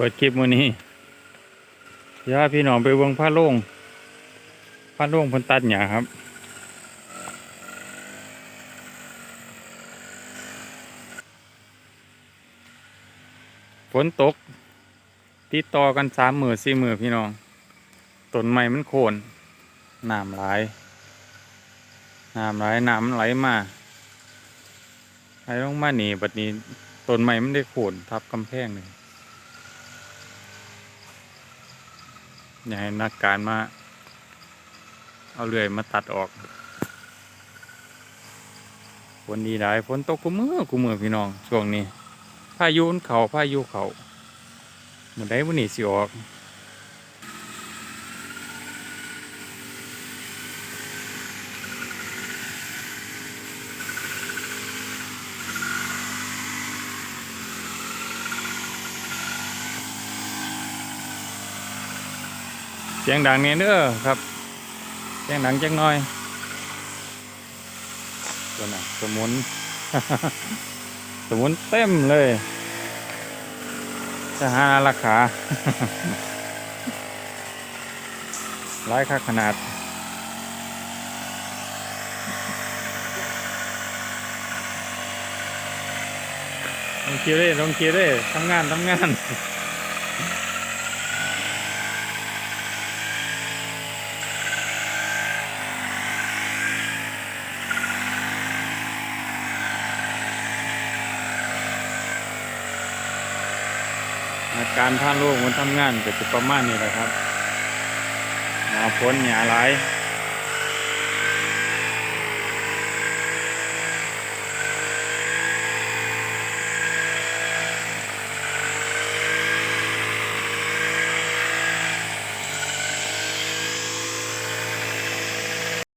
เปิดคลิปมื้อนี้ย่าพี่น้องไปเบิ่งผ้าโล่งผ้าโล่งพิ่นตัดหญ้าครับ ฝนตก ติดต่อกันสามมือสี่มือพี่น้องต้นไม้มันโคนน้ำไหลน้ำไหลน้ำมันไหลมาไหลลงมาหนีบัดนี้ต้นไม้มันได้โคนทับกำแพงเลย อยาให้นักการมา เอาเลื่อยมาตัดออกฝนดีหลายฝนตกกูมือกูมือพี่น้องช่วงนี้พายุนเขาพายุเขาเหมือนได้วันนี้สิออก เสียงดังเนี่ยเด้อครับ เสียงดังจังน่อยตัวน่ะสมุน สมุนเต็มเลยจะหาราคาหลายค่าขนาดลงเกียร์เลยลงเกียร์เลยทำงานทำงาน อาการท่านลูกมันทำงานก็จะประมาณนี้แหละครับหนาฝนหยาหลาย